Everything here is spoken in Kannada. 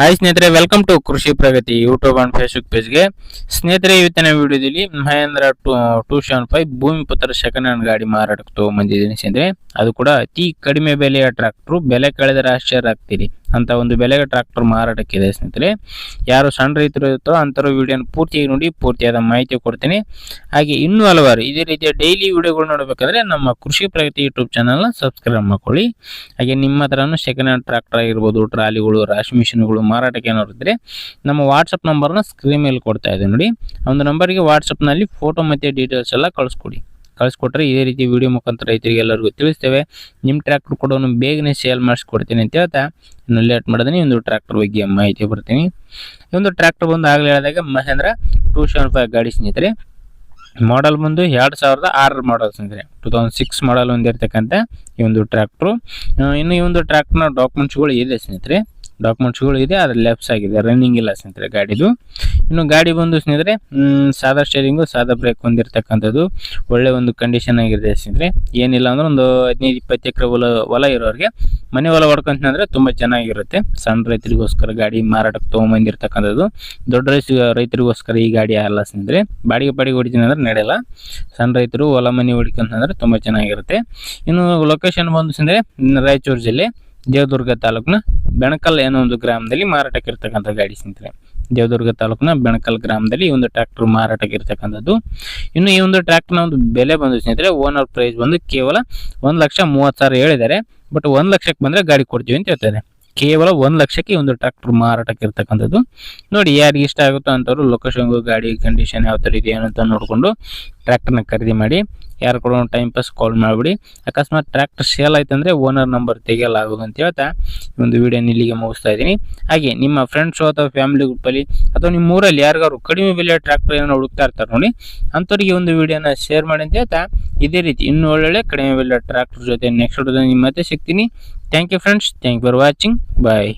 ಹಾಯ್ ಸ್ನೇಹಿತರೆ welcome to Krishi Pragati YouTube and Facebook ಪೇಜ್ಗೆ ಸ್ನೇಹಿತರೆ, ಇವತ್ತಿನ ವಿಡಿಯೋದಲ್ಲಿ Mahindra two two seven five Bhoomi Putra second hand ಗಾಡಿ ಮಾರಾಟಕ್ಕೆ ತೊಗೊಂಡ್ಬಂದಿದ್ದೀನಿ ಸ್ನೇಹಿತರೆ. ಅದು ಕೂಡ ಅತಿ ಕಡಿಮೆ ಬೆಲೆಯ ಟ್ರ್ಯಾಕ್ಟ್ರು ಬೆಲೆ ಕಳೆದರೆ ಆಶ್ಚರ್ಯ ಆಗ್ತೀರಿ ಅಂತ ಒಂದು ಬೆಲೆಗೆ ಟ್ರ್ಯಾಕ್ಟರ್ ಮಾರಾಟಕ್ಕಿದೆ ಸ್ನೇಹಿತರೆ. ಯಾರು ಸಣ್ಣ ರೈತರು ಇರುತ್ತೋ ಅಂಥವ್ರು ವಿಡಿಯೋನ ಪೂರ್ತಿಯಾಗಿ ನೋಡಿ, ಪೂರ್ತಿಯಾದ ಮಾಹಿತಿ ಕೊಡ್ತೀನಿ. ಹಾಗೆ ಇನ್ನೂ ಹಲವಾರು ಇದೇ ರೀತಿಯ ಡೈಲಿ ವಿಡಿಯೋಗಳು ನೋಡಬೇಕಾದ್ರೆ ನಮ್ಮ ಕೃಷಿ ಪ್ರಗತಿ ಯೂಟ್ಯೂಬ್ ಚಾನಲ್ನ ಸಬ್ಸ್ಕ್ರೈಬ್ ಮಾಡ್ಕೊಳ್ಳಿ. ಹಾಗೆ ನಿಮ್ಮ ಹತ್ರನೂ ಸೆಕೆಂಡ್ ಹ್ಯಾಂಡ್ ಟ್ರ್ಯಾಕ್ಟರ್ ಆಗಿರ್ಬೋದು, ಟ್ರಾಲಿಗಳು, ರಾಶಿ ಮಿಷಿನ್ಗಳು ಮಾರಾಟಕ್ಕೆ ಏನಾದ್ರು ನಮ್ಮ ವಾಟ್ಸಪ್ ನಂಬರ್ನ ಸ್ಕ್ರೀನ್ ಮೇಲೆ ಕೊಡ್ತಾ ಇದೆ ನೋಡಿ. ಒಂದು ನಂಬರ್ಗೆ ವಾಟ್ಸಪ್ನಲ್ಲಿ ಫೋಟೋ ಮತ್ತು ಡೀಟೇಲ್ಸ್ ಎಲ್ಲ ಕಳಿಸ್ಕೊಡಿ. ಕಳಿಸ್ಕೊಟ್ರೆ ಇದೇ ರೀತಿ ವಿಡಿಯೋ ಮುಖಾಂತರ ರೈತರಿಗೆ ಎಲ್ಲರಿಗೂ ತಿಳಿಸ್ತೇವೆ. ನಿಮ್ಮ ಟ್ರ್ಯಾಕ್ಟರ್ ಕೂಡ ಬೇಗನೆ ಸೇಲ್ ಮಾಡಿಸ್ಕೊಡ್ತೀನಿ ಅಂತ ಹೇಳ್ತಾ ಇನ್ನು ಲೇಟ್ ಮಾಡಿದ್ರೆ ಈ ಒಂದು ಟ್ರ್ಯಾಕ್ಟರ್ ಬಗ್ಗೆ ಮಾಹಿತಿ ಬರ್ತೀನಿ. ಈ ಒಂದು ಟ್ರ್ಯಾಕ್ಟರ್ ಬಂದು ಆಗಲೇ ಹೇಳಿದಾಗ ಮಹೇಂದ್ರ ಟೂ ಸೆವೆನ್ ಫೈವ್ ಗಾಡಿ ಸ್ನೇಹಿತರೆ. ಮಾಡಲ್ ಬಂದು ಎರಡು ಸಾವಿರದ ಆರರ ಮಾಡಲ್ ಸ್ನೇಹಿತರೆ. ಟೂ ತೌಸಂಡ್ ಸಿಕ್ಸ್ ಮಾಡಲ್ ಹೊಂದಿರತಕ್ಕಂಥ ಈ ಒಂದು ಟ್ರ್ಯಾಕ್ಟ್ರು ಇನ್ನು ಈ ಒಂದು ಟ್ರ್ಯಾಕ್ಟರ್ನ ಡಾಕ್ಯುಮೆಂಟ್ಸ್ಗಳು ಇದೆ ಸ್ನೇಹಿತರೆ. ಡಾಕ್ಯುಮೆಂಟ್ಸ್ಗಳು ಇದೆ ಅದ್ರ ಲ್ಯಾಪ್ಸ್ ಆಗಿದೆ. ರನ್ನಿಂಗ್ ಇಲ್ಲ ಸ್ನೇಹಿತರೆ ಗಾಡಿದು. ಇನ್ನು ಗಾಡಿ ಬಂದು ಸ್ನೇಹಿತರೆ ಸಾದಾ ಸ್ಟೇರಿಂಗು ಸಾದಾ ಬ್ರೇಕ್ ಹೊಂದಿರತಕ್ಕಂಥದ್ದು. ಒಳ್ಳೆ ಒಂದು ಕಂಡೀಷನ್ ಆಗಿದೆ ಸ್ನೇಹಿತರೆ. ಏನಿಲ್ಲ ಅಂದ್ರೆ ಒಂದು ಹದಿನೈದು, ಇಪ್ಪತ್ತು ಎಕರೆ ಹೊಲ ಹೊಲ ಇರೋರಿಗೆ ಮನೆ ಹೊಲ ಹೊಡ್ಕೊಂತಂದ್ರೆ ತುಂಬಾ ಚೆನ್ನಾಗಿರುತ್ತೆ. ಸಣ್ಣ ರೈತರಿಗೋಸ್ಕರ ಗಾಡಿ ಮಾರಾಟಕ್ಕೆ ತೊಗೊಂಬಂದಿರ್ತಕ್ಕಂಥದ್ದು. ದೊಡ್ಡ ರೈಸ್, ರೈತರಿಗೋಸ್ಕರ ಈ ಗಾಡಿ ಅಲ್ಲ ಸ್ನೇಹಿತರೆ. ಬಾಡಿಗೆ ಬಾಡಿಗೆ ಹೊಡಿತೀನಿ ಅಂದ್ರೆ ನಡೆಯಲ್ಲ. ಸಣ್ಣ ರೈತರು ಹೊಲ, ಮನೆ ಹೊಡಿಕೊಂತಂದ್ರೆ ತುಂಬಾ ಚೆನ್ನಾಗಿರುತ್ತೆ. ಇನ್ನು ಲೊಕೇಶನ್ ಬಂದು ಸ್ನೇಹಿತರೆ, ರಾಯಚೂರು ಜಿಲ್ಲೆ, ದೇವದುರ್ಗ ತಾಲೂಕಿನ ಬೆಣಕಲ್ ಏನೋ ಒಂದು ಗ್ರಾಮದಲ್ಲಿ ಮಾರಾಟಕ್ಕೆ ಇರ್ತಕ್ಕಂಥ ಗಾಡಿ ಸ್ನೇಹಿತರೆ. ದೇವದುರ್ಗ ತಾಲೂಕಿನ ಬೆಣಕಲ್ ಗ್ರಾಮದಲ್ಲಿ ಈ ಒಂದು ಟ್ರ್ಯಾಕ್ಟರ್ ಮಾರಾಟಕ್ಕೆ ಇರ್ತಕ್ಕಂಥದ್ದು. ಇನ್ನು ಈ ಒಂದು ಟ್ರ್ಯಾಕ್ಟರ್ನ ಒಂದು ಬೆಲೆ ಬಂದು ಸ್ನೇಹಿತರೆ ಓನರ್ ಪ್ರೈಸ್ ಬಂದು ಕೇವಲ ಒಂದು ಲಕ್ಷ ಮೂವತ್ತು ಸಾವಿರ ಹೇಳಿದ್ದಾರೆ. ಬಟ್ ಒಂದು ಲಕ್ಷಕ್ಕೆ ಬಂದರೆ ಗಾಡಿ ಕೊಡ್ತೀವಿ ಅಂತ ಹೇಳ್ತಾರೆ. ಕೇವಲ ಒಂದು ಲಕ್ಷಕ್ಕೆ ಒಂದು ಟ್ರ್ಯಾಕ್ಟರ್ ಮಾರಾಟಕ್ಕೆ ಇರ್ತಕ್ಕಂಥದ್ದು. ನೋಡಿ, ಯಾರಿಗೆ ಇಷ್ಟ ಆಗುತ್ತೋ ಅಂಥವ್ರು ಲೊಕೇಶನ್ಗು ಗಾಡಿ ಕಂಡೀಷನ್ ಯಾವ ಥರ ಇದೆ ಅಂತ ನೋಡಿಕೊಂಡು ಟ್ರ್ಯಾಕ್ಟರ್ನ ಖರೀದಿ ಮಾಡಿ. ಯಾರು ಕೂಡ ಟೈಮ್ ಪಾಸ್ ಕಾಲ್ ಮಾಡಿಬಿಡಿ. ಅಕಸ್ಮಾತ್ ಟ್ರ್ಯಾಕ್ಟರ್ ಸೇಲ್ ಆಯ್ತಂದ್ರೆ ಓನರ್ ನಂಬರ್ ತೆಗೆಯಲಾಗೋದು ಅಂತ ಹೇಳ್ತಾ. ಒಂದು ವಿಡಿಯೋನ ಇಲ್ಲಿಗೆ ಮುಗಿಸ್ತಾ ಇದ್ದೀನಿ. ಹಾಗೆ ನಿಮ್ಮ ಫ್ರೆಂಡ್ಸು ಅಥವಾ ಫ್ಯಾಮಿಲಿ ಗ್ರೂಪಲ್ಲಿ ಅಥವಾ ನಿಮ್ಮ ಊರಲ್ಲಿ ಯಾರಿಗಾರು ಕಡಿಮೆ ಬೆಲೆಯ ಟ್ರ್ಯಾಕ್ಟರ್ ಏನೋ ಹುಡುಕ್ತಾ ಇರ್ತಾರೆ ನೋಡಿ, ಅಂಥವ್ರಿಗೆ ಒಂದು ವಿಡಿಯೋನ ಶೇರ್ ಮಾಡಿ ಅಂತ ಹೇಳ್ತಾ ಇದೇ ರೀತಿ ಇನ್ನೂ ಒಳ್ಳೊಳ್ಳೆ ಕಡಿಮೆ ಬೆಲೆಯ ಟ್ರ್ಯಾಕ್ಟರ್ ಜೊತೆ ನೆಕ್ಸ್ಟ್ ನಿಮ್ಮ ಮತ್ತೆ ಸಿಗ್ತೀನಿ. Thank you friends thank for watching bye